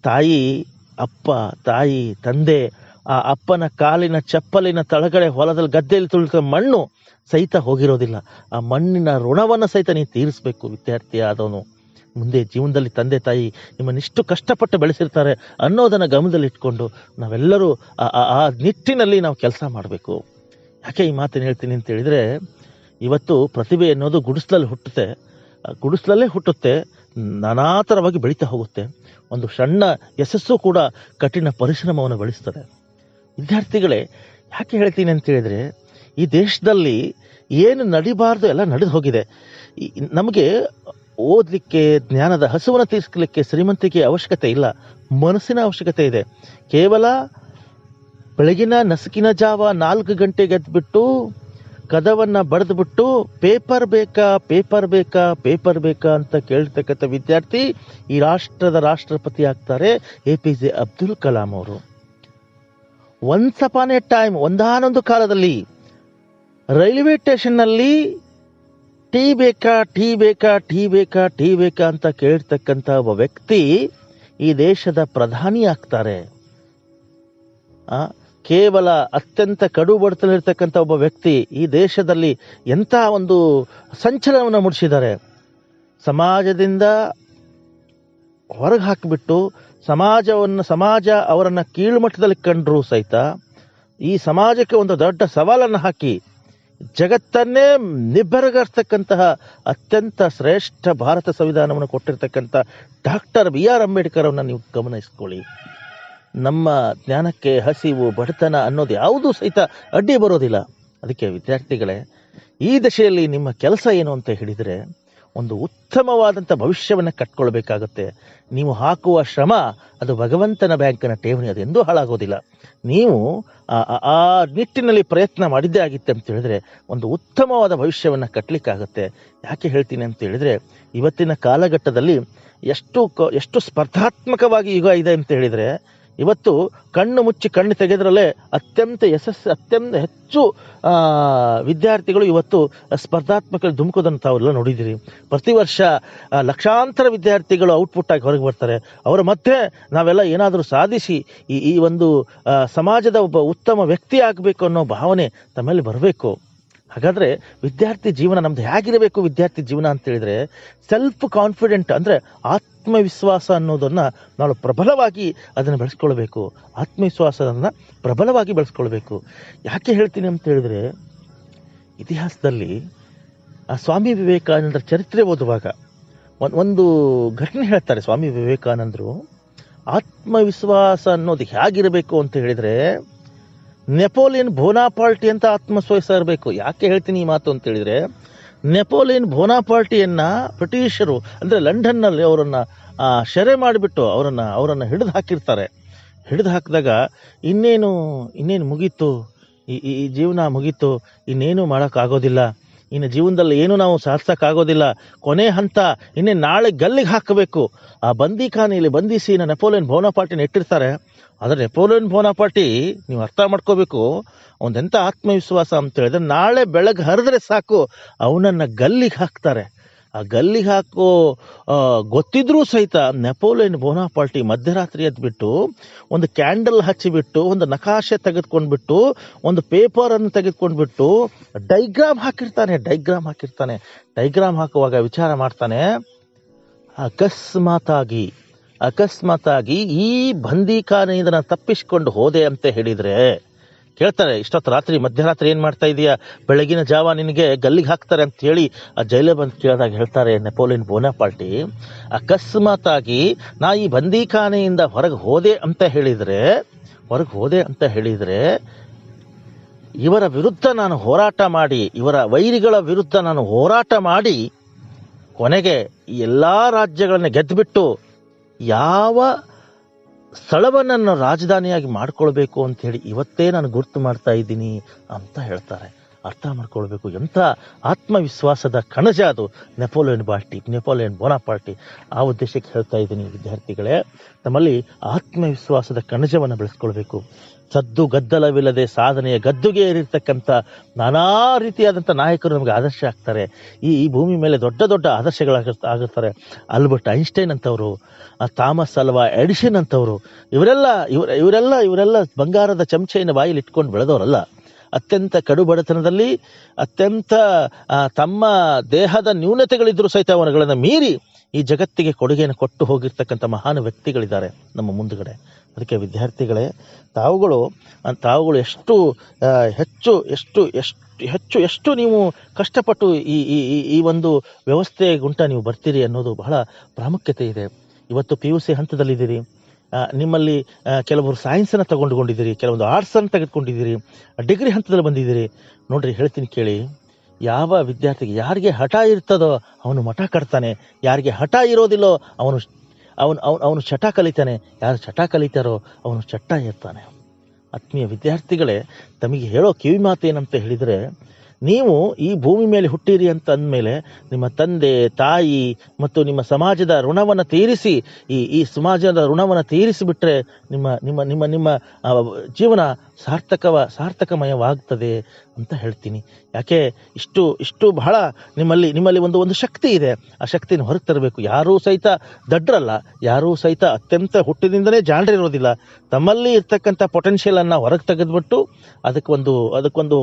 ತಾಯಿ, ಅಪ್ಪ, ತಾಯಿ, ತಂದೆ ಆ ಅಪ್ಪನ ಕಾಲಿನ ಚಪ್ಪಲಿನ ತಳಗಡೆ ಹೊಲದಲ್ಲಿ ಗದ್ದೆಯಲ್ಲಿ ತುಳಿತ ಮಣ್ಣು ಸಹಿತ ಹೋಗಿರೋದಿಲ್ಲ. ಆ ಮಣ್ಣಿನ ಋಣವನ್ನು ಸಹಿತ ನೀನು ತೀರಿಸಬೇಕು ವಿದ್ಯಾರ್ಥಿ ಆದವನು. ಮುಂದೆ ಜೀವನದಲ್ಲಿ ತಂದೆ ತಾಯಿ ನಿಮ್ಮನ್ನಿಷ್ಟು ಕಷ್ಟಪಟ್ಟು ಬೆಳೆಸಿರ್ತಾರೆ ಅನ್ನೋದನ್ನು ಗಮನದಲ್ಲಿಟ್ಕೊಂಡು ನಾವೆಲ್ಲರೂ ಆ- ನಿಟ್ಟಿನಲ್ಲಿ ನಾವು ಕೆಲಸ ಮಾಡಬೇಕು. ಯಾಕೆ ಈ ಮಾತನ್ನು ಹೇಳ್ತೀನಿ ಅಂತ ಹೇಳಿದರೆ, ಇವತ್ತು ಪ್ರತಿಭೆ ಅನ್ನೋದು ಗುಡಿಸ್ಲಲ್ಲಿ ಹುಟ್ಟುತ್ತೆ. ಗುಡಿಸ್ಲಲ್ಲೇ ಹುಟ್ಟುತ್ತೆ ನಾನಾ ಥರವಾಗಿ ಬೆಳೀತಾ ಹೋಗುತ್ತೆ. ಒಂದು ಸಣ್ಣ ಯಶಸ್ಸು ಕೂಡ ಕಠಿಣ ಪರಿಶ್ರಮವನ್ನು ಬೆಳೆಸ್ತದೆ ವಿದ್ಯಾರ್ಥಿಗಳೇ, ಯಾಕೆ ಹೇಳ್ತೀನಿ ಅಂತ ಹೇಳಿದರೆ, ಈ ದೇಶದಲ್ಲಿ ಏನು ನಡಿಬಾರ್ದು ಎಲ್ಲ ನಡೆದು ಹೋಗಿದೆ. ನಮಗೆ ಓದಲಿಕ್ಕೆ, ಜ್ಞಾನದ ಹಸುವನ್ನು ತೀರಿಸಲಿಕ್ಕೆ ಶ್ರೀಮಂತಿಕೆ ಅವಶ್ಯಕತೆ ಇಲ್ಲ. ಮನಸ್ಸಿನ ಅವಶ್ಯಕತೆ ಇದೆ. ಕೇವಲ ಬೆಳಗಿನ ನಸುಕಿನ ಜಾವ ನಾಲ್ಕು ಗಂಟೆಗೆ ಎದ್ಬಿಟ್ಟು, ಕದವನ್ನು ಬಡಿದ್ಬಿಟ್ಟು, ಪೇಪರ್ ಬೇಕಾ ಪೇಪರ್ ಬೇಕಾ ಪೇಪರ್ ಬೇಕಾ ಅಂತ ಕೇಳ್ತಕ್ಕಂಥ ವಿದ್ಯಾರ್ಥಿ ಈ ರಾಷ್ಟ್ರದ ರಾಷ್ಟ್ರಪತಿ ಆಗ್ತಾರೆ A P J Abdul Kalam ಅವರು. ಒನ್ಸ್ ಅಪಾನ್ ಎ ಟೈಮ್ ಒಂದಾನೊಂದು ಕಾಲದಲ್ಲಿ, ರೈಲ್ವೆ ಸ್ಟೇಷನ್ನಲ್ಲಿ ಟೀ ಬೇಕಾ ಟೀ ಬೇಕಾ ಟೀ ಬೇಕಾ ಟೀ ಬೇಕಾ ಅಂತ ಕೇಳಿರ್ತಕ್ಕಂಥ ಒಬ್ಬ ವ್ಯಕ್ತಿ ಈ ದೇಶದ ಪ್ರಧಾನಿ ಆಗ್ತಾರೆ. ಕೇವಲ ಅತ್ಯಂತ ಕಡು ಬಡತನಲ್ಲಿರ್ತಕ್ಕಂಥ ಒಬ್ಬ ವ್ಯಕ್ತಿ ಈ ದೇಶದಲ್ಲಿ ಎಂಥ ಒಂದು ಸಂಚಲನವನ್ನು ಮೂಡಿಸಿದ್ದಾರೆ. ಸಮಾಜದಿಂದ ಹೊರಗೆ ಹಾಕಿಬಿಟ್ಟು ಸಮಾಜವನ್ನು, ಸಮಾಜ ಅವರನ್ನು ಕೀಳುಮಟ್ಟದಲ್ಲಿ ಕಂಡರೂ ಸಹಿತ ಈ ಸಮಾಜಕ್ಕೆ ಒಂದು ದೊಡ್ಡ ಸವಾಲನ್ನು ಹಾಕಿ ಜಗತ್ತನ್ನೇ ನಿಬ್ಬೆರಗಾಡ್ತಕ್ಕಂತಹ ಅತ್ಯಂತ ಶ್ರೇಷ್ಠ ಭಾರತ ಸಂವಿಧಾನವನ್ನು ಕೊಟ್ಟಿರ್ತಕ್ಕಂಥ ಡಾಕ್ಟರ್ ಬಿ ಆರ್ ಅಂಬೇಡ್ಕರ್ ಅವರನ್ನು ನೀವು ಗಮನಿಸ್ಕೊಳ್ಳಿ. ನಮ್ಮ ಜ್ಞಾನಕ್ಕೆ ಹಸಿವು, ಬಡತನ ಅನ್ನೋದು ಯಾವುದೂ ಸಹಿತ ಅಡ್ಡಿ ಬರೋದಿಲ್ಲ. ಅದಕ್ಕೆ ವಿದ್ಯಾರ್ಥಿಗಳೇ, ಈ ದಶೆಯಲ್ಲಿ ನಿಮ್ಮ ಕೆಲಸ ಏನು ಅಂತ ಹೇಳಿದರೆ ಒಂದು ಉತ್ತಮವಾದಂಥ ಭವಿಷ್ಯವನ್ನು ಕಟ್ಕೊಳ್ಬೇಕಾಗತ್ತೆ. ನೀವು ಹಾಕುವ ಶ್ರಮ ಅದು ಭಗವಂತನ ಬ್ಯಾಂಕಿನ ಠೇವಣಿ ಅದು ಎಂದೂ ಹಾಳಾಗೋದಿಲ್ಲ. ನೀವು ಆ- ನಿಟ್ಟಿನಲ್ಲಿ ಪ್ರಯತ್ನ ಮಾಡಿದ್ದೇ ಆಗಿತ್ತೆ ಅಂತ ಹೇಳಿದ್ರೆ ಒಂದು ಉತ್ತಮವಾದ ಭವಿಷ್ಯವನ್ನು ಕಟ್ಟಲಿಕ್ಕಾಗತ್ತೆ ಯಾಕೆ ಹೇಳ್ತೀನಿ ಅಂತ ಹೇಳಿದ್ರೆ ಇವತ್ತಿನ ಕಾಲಘಟ್ಟದಲ್ಲಿ ಎಷ್ಟು ಎಷ್ಟು ಸ್ಪರ್ಧಾತ್ಮಕವಾಗಿ ಯುಗ ಇದೆ ಅಂತ ಹೇಳಿದ್ರೆ ಇವತ್ತು ಕಣ್ಣು ಮುಚ್ಚಿ ಕಣ್ಣು ತೆಗೆದ್ರಲ್ಲೇ ಅತ್ಯಂತ ಯಶಸ್ಸು, ಅತ್ಯಂತ ಹೆಚ್ಚು ವಿದ್ಯಾರ್ಥಿಗಳು ಇವತ್ತು ಸ್ಪರ್ಧಾತ್ಮಕ ಧುಮುಕೋದನ್ನು ತಾವೆಲ್ಲ ನೋಡಿದ್ದೀರಿ. ಪ್ರತಿ ವರ್ಷ ಲಕ್ಷಾಂತರ ವಿದ್ಯಾರ್ಥಿಗಳು ಔಟ್ಪುಟ್ ಆಗಿ ಹೊರಗೆ ಬರ್ತಾರೆ. ಅವರ ಮಧ್ಯೆ ನಾವೆಲ್ಲ ಏನಾದರೂ ಸಾಧಿಸಿ ಈ ಈ ಒಂದು ಸಮಾಜದ ಒಬ್ಬ ಉತ್ತಮ ವ್ಯಕ್ತಿ ಆಗಬೇಕು ಅನ್ನೋ ಭಾವನೆ ತಮ್ಮಲ್ಲಿ ಬರಬೇಕು. ಹಾಗಾದ್ರೆ ವಿದ್ಯಾರ್ಥಿ ಜೀವನ ನಮ್ದು ಹೇಗಿರಬೇಕು ವಿದ್ಯಾರ್ಥಿ ಜೀವನ ಅಂತ ಹೇಳಿದ್ರೆ ಸೆಲ್ಫ್ ಕಾನ್ಫಿಡೆಂಟ್ ಅಂದ್ರೆ ಆತ್ಮವಿಶ್ವಾಸ ಅನ್ನೋದನ್ನ ನಾವು ಪ್ರಬಲವಾಗಿ ಅದನ್ನು ಬೆಳೆಸ್ಕೊಳ್ಬೇಕು. ಆತ್ಮವಿಶ್ವಾಸವನ್ನ ಪ್ರಬಲವಾಗಿ ಬೆಳೆಸ್ಕೊಳ್ಬೇಕು. ಯಾಕೆ ಹೇಳ್ತೀನಿ ಅಂತ ಹೇಳಿದ್ರೆ ಇತಿಹಾಸದಲ್ಲಿ ಆ ಸ್ವಾಮಿ ವಿವೇಕಾನಂದರ ಚರಿತ್ರೆ ಓದುವಾಗ ಒಂದು ಒಂದು ಘಟನೆ ಹೇಳ್ತಾರೆ ಸ್ವಾಮಿ ವಿವೇಕಾನಂದರು, ಆತ್ಮವಿಶ್ವಾಸ ಅನ್ನೋದು ಹೇಗಿರಬೇಕು ಅಂತ ಹೇಳಿದ್ರೆ ನೆಪೋಲಿಯನ್ ಬೋನಾಪಾಲ್ಟಿ ಅಂತ ಆತ್ಮವಿಶ್ವಾಸ ಇರಬೇಕು ಯಾಕೆ ಹೇಳ್ತೀನಿ ಈ ಮಾತು ಅಂತ ಹೇಳಿದ್ರೆ, ನೆಪೋಲಿಯನ್ ಬೋನಾಪಾಲ್ಟಿಯನ್ನ ಬ್ರಿಟಿಷರು, ಅಂದ್ರೆ ಲಂಡನ್ನಲ್ಲಿ ಅವರನ್ನ ಶೆರೆ ಮಾಡಿಬಿಟ್ಟು ಅವರನ್ನ ಅವರನ್ನ ಹಿಡಿದು ಹಾಕಿರ್ತಾರೆ. ಹಿಡಿದು ಹಾಕಿದಾಗ ಇನ್ನೇನು ಇನ್ನೇನು ಮುಗೀತು? ಈ ಈ ಜೀವನ ಮುಗೀತು. ಇನ್ನೇನು ಮಾಡೋಕ್ಕಾಗೋದಿಲ್ಲ. ಇನ್ನು ಜೀವನದಲ್ಲಿ ಏನು ನಾವು ಸಾಧಿಸೋಕ್ಕಾಗೋದಿಲ್ಲ. ಕೊನೆ ಹಂತ, ಇನ್ನೇ ನಾಳೆ ಗಲ್ಲಿಗೆ ಹಾಕಬೇಕು. ಆ ಬಂದಿಖಾನೆಯಲ್ಲಿ ಬಂಧಿಸಿ ನೆಪೋಲಿಯನ್ ಬೋನಾಪಾರ್ಟಿನ ಇಟ್ಟಿರ್ತಾರೆ. ಆದರೆ ನೆಪೋಲಿಯನ್ ಬೋನಪಾರ್ಟಿ, ನೀವು ಅರ್ಥ ಮಾಡ್ಕೋಬೇಕು ಅವನದೆಂಥ ಆತ್ಮವಿಶ್ವಾಸ ಅಂತ ಹೇಳಿದ್ರೆ ನಾಳೆ ಬೆಳಗ್ಗೆ ಹರಿದ್ರೆ ಸಾಕು, ಅವನನ್ನು ಗಲ್ಲಿಗೆ ಹಾಕ್ತಾರೆ. ಆ ಗಲ್ಲಿಗೆ ಹಾಕೋ ಗೊತ್ತಿದ್ರೂ ಸಹಿತ ನೆಪೋಲಿಯನ್ ಬೋನಾಪಾರ್ಟಿ ಮಧ್ಯರಾತ್ರಿ ಎದ್ಬಿಟ್ಟು, ಒಂದು ಕ್ಯಾಂಡಲ್ ಹಚ್ಚಿಬಿಟ್ಟು, ಒಂದು ನಕಾಶೆ ತೆಗೆದುಕೊಂಡ್ಬಿಟ್ಟು, ಒಂದು ಪೇಪರ್ ಅನ್ನು ತೆಗೆದುಕೊಂಡ್ಬಿಟ್ಟು, ಡೈಗ್ರಾಮ್ ಹಾಕಿರ್ತಾನೆ ಡೈಗ್ರಾಮ್ ಹಾಕಿರ್ತಾನೆ. ಡೈಗ್ರಾಮ್ ಹಾಕುವಾಗ ವಿಚಾರ ಮಾಡ್ತಾನೆ, ಅಕಸ್ಮಾತಾಗಿ ಅಕಸ್ಮಾತಾಗಿ ಈ ಬಂದಿಖಾನೆಯಿಂದ ನಾನು ತಪ್ಪಿಸಿಕೊಂಡು ಹೋದೆ ಅಂತ ಹೇಳಿದ್ರೆ, ಕೇಳ್ತಾರೆ, ಇಷ್ಟೊತ್ತು ರಾತ್ರಿ, ಮಧ್ಯರಾತ್ರಿ ಏನ್ ಮಾಡ್ತಾ ಇದೀಯಾ? ಬೆಳಗಿನ ಜಾವ ನಿನಗೆ ಗಲ್ಲಿಗೆ ಹಾಕ್ತಾರೆ ಅಂತ ಹೇಳಿ ಆ ಜೈಲೇ ಬಂದು ಕೇಳಿದಾಗ ಹೇಳ್ತಾರೆ ನೆಪೋಲಿಯನ್ ಬೋನಾಪಾಲ್ಟಿ ಅಕಸ್ಮಾತ್ ಆಗಿ ನಾ ಈ ಬಂದಿಖಾನೆಯಿಂದ ಹೊರಗೆ ಹೋದೆ ಅಂತ ಹೇಳಿದ್ರೆ, ಹೊರಗೆ ಹೋದೆ ಅಂತ ಹೇಳಿದ್ರೆ, ಇವರ ವಿರುದ್ಧ ನಾನು ಹೋರಾಟ ಮಾಡಿ, ಇವರ ವೈರಿಗಳ ವಿರುದ್ಧ ನಾನು ಹೋರಾಟ ಮಾಡಿ, ಕೊನೆಗೆ ಎಲ್ಲಾ ರಾಜ್ಯಗಳನ್ನ ಗೆದ್ದುಬಿಟ್ಟು ಯಾವ ಸ್ಥಳವನ್ನು ನಾನು ರಾಜಧಾನಿಯಾಗಿ ಮಾಡ್ಕೊಳ್ಬೇಕು ಹೇಳಿ ಇವತ್ತೇ ನಾನು ಗುರ್ತು ಮಾಡ್ತಾ ಇದ್ದೀನಿ ಅಂತ ಹೇಳ್ತಾರೆ. ಅರ್ಥ ಮಾಡ್ಕೊಳ್ಬೇಕು. ಎಂಥ ಆತ್ಮವಿಶ್ವಾಸದ ಕಣಜ ಅದು. ನೆಪೋಲಿಯನ್ ಬಾಲ್ಟಿ, ನೆಪೋಲಿಯನ್ ಬೋನಾಪಾರ್ಟಿ. ಆ ಉದ್ದೇಶಕ್ಕೆ ಹೇಳ್ತಾ ಇದ್ದೀನಿ ವಿದ್ಯಾರ್ಥಿಗಳೇ. ನಮ್ಮಲ್ಲಿ ಆತ್ಮವಿಶ್ವಾಸದ ಕಣಜವನ್ನು ಬೆಳೆಸ್ಕೊಳ್ಬೇಕು. ಸದ್ದು ಗದ್ದಲವಿಲ್ಲದೆ ಸಾಧನೆಯ ಗದ್ದುಗೆ ಏರಿರ್ತಕ್ಕಂಥ ನಾನಾ ರೀತಿಯಾದಂಥ ನಾಯಕರು ನಮಗೆ ಆದರ್ಶ ಆಗ್ತಾರೆ. ಈ ಈ ಭೂಮಿ ಮೇಲೆ ದೊಡ್ಡ ದೊಡ್ಡ ಆದರ್ಶಗಳಾಗ ಆಗಿರ್ತಾರೆ. ಆಲ್ಬರ್ಟ್ ಐನ್ಸ್ಟೈನ್ ಅಂತವರು ಥಾಮಸ್ ಅಲ್ವಾ ಎಡಿಷನ್ ಅಂತವರು, ಇವರೆಲ್ಲ, ಇವ್ರ, ಇವರೆಲ್ಲ ಇವರೆಲ್ಲ ಬಂಗಾರದ ಚಮಚೆಯನ್ನು ಬಾಯಲ್ಲಿ ಇಟ್ಕೊಂಡು ಬೆಳೆದವರಲ್ಲ. ಅತ್ಯಂತ ಕಡು ಬಡತನದಲ್ಲಿ ಅತ್ಯಂತ ತಮ್ಮ ದೇಹದ ನ್ಯೂನತೆಗಳಿದ್ದರೂ ಸಹಿತ ಅವನುಗಳನ್ನು ಮೀರಿ ಈ ಜಗತ್ತಿಗೆ ಕೊಡುಗೆಯನ್ನು ಕೊಟ್ಟು ಹೋಗಿರ್ತಕ್ಕಂಥ ಮಹಾನ್ ವ್ಯಕ್ತಿಗಳಿದ್ದಾರೆ ನಮ್ಮ ಮುಂದುಗಡೆ. ಅದಕ್ಕೆ ವಿದ್ಯಾರ್ಥಿಗಳೇ, ತಾವುಗಳು ತಾವುಗಳು ಎಷ್ಟು ಹೆಚ್ಚು, ಎಷ್ಟು ಎಷ್ಟು, ಹೆಚ್ಚು, ಎಷ್ಟು ನೀವು ಕಷ್ಟಪಟ್ಟು ಈ ಈ, ಈ- ಒಂದು ವ್ಯವಸ್ಥೆ ಗುಂಟ ನೀವು ಬರ್ತೀರಿ ಅನ್ನೋದು ಬಹಳ ಪ್ರಾಮುಖ್ಯತೆ ಇದೆ. ಇವತ್ತು ಪಿ ಯು ಸಿ ಹಂತದಲ್ಲಿದ್ದೀರಿ. ನಿಮ್ಮಲ್ಲಿ ಕೆಲವರು ಸೈನ್ಸನ್ನು ತಗೊಂಡುಕೊಂಡಿದ್ದೀರಿ, ಕೆಲವೊಂದು ಆರ್ಟ್ಸನ್ನು ತೆಗೆದುಕೊಂಡಿದ್ದೀರಿ ಡಿಗ್ರಿ ಹಂತದಲ್ಲಿ ಬಂದಿದ್ದೀರಿ. ನೋಡ್ರಿ, ಹೇಳ್ತೀನಿ ಕೇಳಿ. ಯಾವ ವಿದ್ಯಾರ್ಥಿಗೆ ಯಾರಿಗೆ ಹಠ ಇರ್ತದೋ ಅವನು ಮಠ ಕಟ್ತಾನೆ. ಯಾರಿಗೆ ಹಠ ಇರೋದಿಲ್ಲೋ ಅವನು ಅವನು ಅವನು ಅವನು ಚಟ ಕಲಿತಾನೆ. ಯಾರು ಚಟ ಕಲಿತಾರೋ ಅವನು ಚಟ್ಟ ಇರ್ತಾನೆ ಆತ್ಮೀಯ ವಿದ್ಯಾರ್ಥಿಗಳೇ, ತಮಗೆ ಹೇಳೋ ಕಿವಿ ಮಾತು ಏನಂತ ಹೇಳಿದರೆ ನೀವು ಈ ಭೂಮಿ ಮೇಲೆ ಹುಟ್ಟಿರಿ ಅಂತ ಅಂದಮೇಲೆ ನಿಮ್ಮ ತಂದೆ, ತಾಯಿ ಮತ್ತು ನಿಮ್ಮ ಸಮಾಜದ ಋಣವನ್ನು ತೀರಿಸಿ, ಈ ಈ ಸಮಾಜದ ಋಣವನ್ನು ತೀರಿಸಿಬಿಟ್ರೆ ನಿಮ್ಮ ನಿಮ್ಮ ನಿಮ್ಮ ನಿಮ್ಮ ಜೀವನ ಸಾರ್ಥಕವ, ಸಾರ್ಥಕಮಯವಾಗ್ತದೆ ಅಂತ ಹೇಳ್ತೀನಿ. ಯಾಕೆ? ಇಷ್ಟು ಇಷ್ಟು ಬಹಳ ನಿಮ್ಮಲ್ಲಿ ನಿಮ್ಮಲ್ಲಿ ಒಂದು ಒಂದು ಶಕ್ತಿ ಇದೆ. ಆ ಶಕ್ತಿನ ಹೊರಗೆ ತರಬೇಕು ಯಾರೂ ಸಹಿತ ದಡ್ರಲ್ಲ. ಯಾರೂ ಸಹಿತ ಅತ್ಯಂತ ಹುಟ್ಟಿನಿಂದನೇ ಜಾಣರಿರೋದಿಲ್ಲ ತಮ್ಮಲ್ಲಿ ಇರ್ತಕ್ಕಂಥ ಪೊಟೆನ್ಷಿಯಲನ್ನು ಹೊರಗೆ ತೆಗೆದ್ಬಿಟ್ಟು ಅದಕ್ಕೊಂದು ಅದಕ್ಕೊಂದು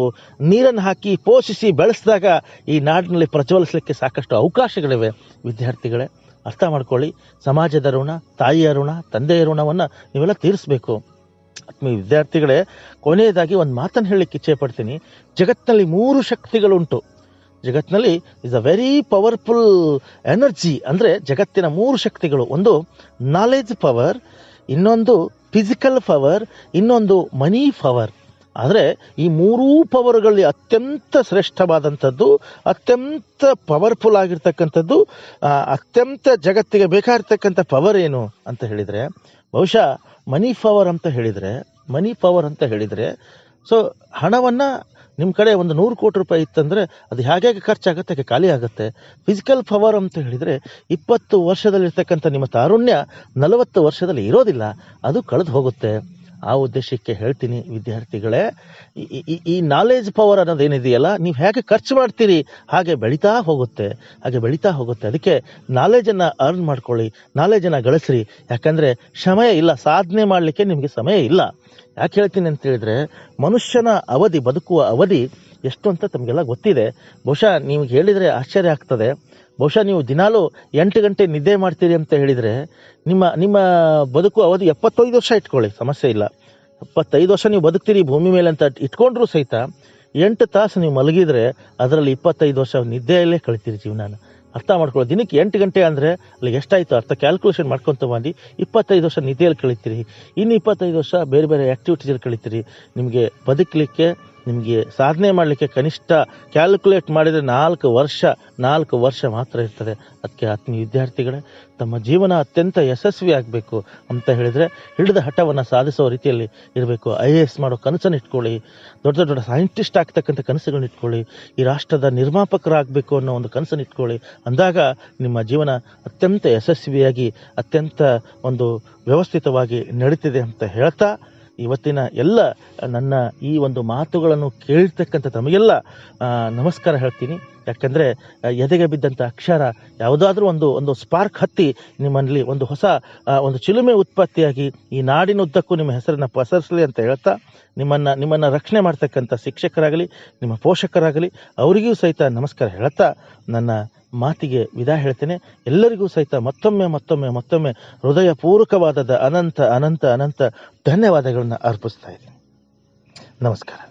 ನೀರನ್ನು ಹಾಕಿ ಪೋಷಿಸಿ ಬೆಳೆಸಿದಾಗ ಈ ನಾಡಿನಲ್ಲಿ ಪ್ರಜ್ವಲಿಸಲಿಕ್ಕೆ ಸಾಕಷ್ಟು ಅವಕಾಶಗಳಿವೆ. ವಿದ್ಯಾರ್ಥಿಗಳೇ, ಅರ್ಥ ಮಾಡ್ಕೊಳ್ಳಿ. ಸಮಾಜದ ಋಣ, ತಾಯಿಯ ಋಣ, ತಂದೆಯ ಋಣವನ್ನು ನೀವೆಲ್ಲ ತೀರಿಸಬೇಕು. ಆತ್ಮೀಯ ವಿದ್ಯಾರ್ಥಿಗಳೇ, ಕೊನೆಯದಾಗಿ ಒಂದು ಮಾತನ್ನು ಹೇಳಲಿಕ್ಕೆ ಇಚ್ಛೆ ಪಡ್ತೀನಿ. ಜಗತ್ತಿನಲ್ಲಿ ಮೂರು ಶಕ್ತಿಗಳುಂಟು. ಜಗತ್ತಿನಲ್ಲಿ is a very powerful energy ಅಂದರೆ ಜಗತ್ತಿನ ಮೂರು ಶಕ್ತಿಗಳು. ಒಂದು ನಾಲೆಜ್ ಪವರ್ ಇನ್ನೊಂದು ಫಿಸಿಕಲ್ ಪವರ್ ಇನ್ನೊಂದು ಮನಿ ಪವರ್ ಆದರೆ ಈ ಮೂರೂ ಪವರ್ಗಳಲ್ಲಿ ಅತ್ಯಂತ ಶ್ರೇಷ್ಠವಾದಂಥದ್ದು, ಅತ್ಯಂತ ಪವರ್ಫುಲ್ ಆಗಿರ್ತಕ್ಕಂಥದ್ದು ಅತ್ಯಂತ ಜಗತ್ತಿಗೆ ಬೇಕಾಗಿರ್ತಕ್ಕಂಥ ಪವರ್ ಏನು ಅಂತ ಹೇಳಿದರೆ, ಬಹುಶಃ ಮನಿ ಪವರ್ ಅಂತ ಹೇಳಿದರೆ ಮನಿ ಪವರ್ ಅಂತ ಹೇಳಿದರೆ ಸೊ ಹಣವನ್ನು ನಿಮ್ಮ ಕಡೆ ಒಂದು ನೂರು ಕೋಟಿ ರೂಪಾಯಿ ಇತ್ತಂದರೆ ಅದು ಹೇಗೆ ಖರ್ಚಾಗುತ್ತೆ, ಹಾಗೆ ಖಾಲಿ ಆಗುತ್ತೆ? ಫಿಸಿಕಲ್ ಪವರ್ ಅಂತ ಹೇಳಿದರೆ ಇಪ್ಪತ್ತು ವರ್ಷದಲ್ಲಿರ್ತಕ್ಕಂಥ ನಿಮ್ಮ ತಾರುಣ್ಯ ನಲವತ್ತು ವರ್ಷದಲ್ಲಿ ಇರೋದಿಲ್ಲ, ಅದು ಕಳೆದು ಹೋಗುತ್ತೆ. ಆ ಉದ್ದೇಶಕ್ಕೆ ಹೇಳ್ತೀನಿ ವಿದ್ಯಾರ್ಥಿಗಳೇ. ಈ- ನಾಲೆಜ್ ಪವರ್ ಅನ್ನೋದೇನಿದೆಯಲ್ಲ ನೀವು ಹೇಗೆ ಖರ್ಚು ಮಾಡ್ತೀರಿ, ಹಾಗೆ ಬೆಳೀತಾ ಹೋಗುತ್ತೆ. ಹಾಗೆ ಬೆಳೀತಾ ಹೋಗುತ್ತೆ. ಅದಕ್ಕೆ ನಾಲೆಜನ್ನು ಅರ್ನ್ ಮಾಡ್ಕೊಳ್ಳಿ ನಾಲೆಜನ್ನು ಗಳಿಸ್ರಿ. ಯಾಕಂದರೆ ಸಮಯ ಇಲ್ಲ, ಸಾಧನೆ ಮಾಡಲಿಕ್ಕೆ ನಿಮಗೆ ಸಮಯ ಇಲ್ಲ. ಯಾಕೆ ಹೇಳ್ತೀನಿ ಅಂತ ಹೇಳಿದ್ರೆ, ಮನುಷ್ಯನ ಅವಧಿ, ಬದುಕುವ ಅವಧಿ ಎಷ್ಟು ಅಂತ ತಮಗೆಲ್ಲ ಗೊತ್ತಿದೆ. ಬಹುಶಃ ನಿಮ್ಗೆ ಹೇಳಿದರೆ ಆಶ್ಚರ್ಯ ಆಗ್ತದೆ. ಬಹುಶಃ ನೀವು ದಿನಾಲೂ ಎಂಟು ಗಂಟೆ ನಿದ್ದೆ ಮಾಡ್ತೀರಿ ಅಂತ ಹೇಳಿದರೆ ನಿಮ್ಮ ನಿಮ್ಮ ಬದುಕು ಅವಧಿ ಎಪ್ಪತ್ತೈದು ವರ್ಷ ಇಟ್ಕೊಳ್ಳಿ, ಸಮಸ್ಯೆ ಇಲ್ಲ. ಎಪ್ಪತ್ತೈದು ವರ್ಷ ನೀವು ಬದುಕ್ತೀರಿ, ಭೂಮಿ ಮೇಲೆ ಅಂತ ಇಟ್ಕೊಂಡ್ರೂ ಸಹಿತ ಎಂಟು ತಾಸು ನೀವು ಮಲಗಿದ್ರೆ ಅದರಲ್ಲಿ ಇಪ್ಪತ್ತೈದು ವರ್ಷ ನಿದ್ದೆಯಲ್ಲೇ ಕಳಿತೀರಿ ಜೀವನ ಅರ್ಥ ಮಾಡ್ಕೊಳ್ಳಿ, ದಿನಕ್ಕೆ ಎಂಟು ಗಂಟೆ ಅಂದರೆ ಅಲ್ಲಿ ಎಷ್ಟಾಯಿತು? ಅರ್ಥ ಕ್ಯಾಲ್ಕುಲೇಷನ್ ಮಾಡ್ಕೊತ ಬಂದು ಇಪ್ಪತ್ತೈದು ವರ್ಷ ನಿದ್ದೆಯಲ್ಲಿ ಕಳಿತೀರಿ. ಇನ್ನು ಇಪ್ಪತ್ತೈದು ವರ್ಷ ಬೇರೆ ಬೇರೆ ಆ್ಯಕ್ಟಿವಿಟೀಸಲ್ಲಿ ಕಳಿತೀರಿ. ನಿಮಗೆ ಬದುಕಲಿಕ್ಕೆ ನಿಮಗೆ ಸಾಧನೆ ಮಾಡಲಿಕ್ಕೆ ಕನಿಷ್ಠ ಕ್ಯಾಲ್ಕುಲೇಟ್ ಮಾಡಿದರೆ ನಾಲ್ಕು ವರ್ಷ ನಾಲ್ಕು ವರ್ಷ ಮಾತ್ರ ಇರ್ತದೆ. ಅದಕ್ಕೆ ಆತ್ಮೀಯ ವಿದ್ಯಾರ್ಥಿಗಳೇ, ತಮ್ಮ ಜೀವನ ಅತ್ಯಂತ ಯಶಸ್ವಿ ಆಗಬೇಕು ಅಂತ ಹೇಳಿದರೆ ಹಿಡಿದ ಹಠವನ್ನು ಸಾಧಿಸೋ ರೀತಿಯಲ್ಲಿ ಇರಬೇಕು. ಐ ಎ ಎಸ್ ಮಾಡೋ ಕನಸನ್ನು ಇಟ್ಕೊಳ್ಳಿ. ದೊಡ್ಡ ದೊಡ್ಡ ಸೈಂಟಿಸ್ಟ್ ಆಗ್ತಕ್ಕಂಥ ಕನಸುಗಳನ್ನ ಇಟ್ಕೊಳ್ಳಿ. ಈ ರಾಷ್ಟ್ರದ ನಿರ್ಮಾಪಕರಾಗಬೇಕು ಅನ್ನೋ ಒಂದು ಕನಸನ್ನು ಇಟ್ಕೊಳ್ಳಿ. ಅಂದಾಗ ನಿಮ್ಮ ಜೀವನ ಅತ್ಯಂತ ಯಶಸ್ವಿಯಾಗಿ, ಅತ್ಯಂತ ಒಂದು ವ್ಯವಸ್ಥಿತವಾಗಿ ನಡೀತಿದೆ ಅಂತ ಹೇಳ್ತಾ ಇವತ್ತಿನ ಎಲ್ಲ, ನನ್ನ ಈ ಒಂದು ಮಾತುಗಳನ್ನು ಕೇಳ್ತಕ್ಕಂಥ ತಮಗೆಲ್ಲ ನಮಸ್ಕಾರ ಹೇಳ್ತೀನಿ. ಯಾಕಂದರೆ ಎದೆಗೆ ಬಿದ್ದಂಥ ಅಕ್ಷರ ಯಾವುದಾದ್ರೂ ಒಂದು ಒಂದು ಸ್ಪಾರ್ಕ್ ಹತ್ತಿ ನಿಮ್ಮಲ್ಲಿ ಒಂದು ಹೊಸ ಒಂದು ಚಿಲುಮೆ ಉತ್ಪತ್ತಿಯಾಗಿ ಈ ನಾಡಿನ ಉದ್ದಕ್ಕೂ ನಿಮ್ಮ ಹೆಸರನ್ನು ಪಸರಿಸಲಿ ಅಂತ ಹೇಳ್ತಾ, ನಿಮ್ಮನ್ನು ನಿಮ್ಮನ್ನು ರಕ್ಷಣೆ ಮಾಡ್ತಕ್ಕಂಥ ಶಿಕ್ಷಕರಾಗಲಿ, ನಿಮ್ಮ ಪೋಷಕರಾಗಲಿ, ಅವರಿಗೂ ಸಹಿತ ನಮಸ್ಕಾರ ಹೇಳ್ತಾ, ನನ್ನ ಮಾತಿಗೆ ವಿದಾಯ ಹೇಳ್ತೇನೆ. ಎಲ್ಲರಿಗೂ ಸಹಿತ ಮತ್ತೊಮ್ಮೆ ಮತ್ತೊಮ್ಮೆ ಮತ್ತೊಮ್ಮೆ ಹೃದಯಪೂರ್ವಕವಾದ ಅನಂತ ಅನಂತ ಅನಂತ ಧನ್ಯವಾದಗಳನ್ನು ಅರ್ಪಿಸ್ತಾ ಇದ್ದೀನಿ. ನಮಸ್ಕಾರ.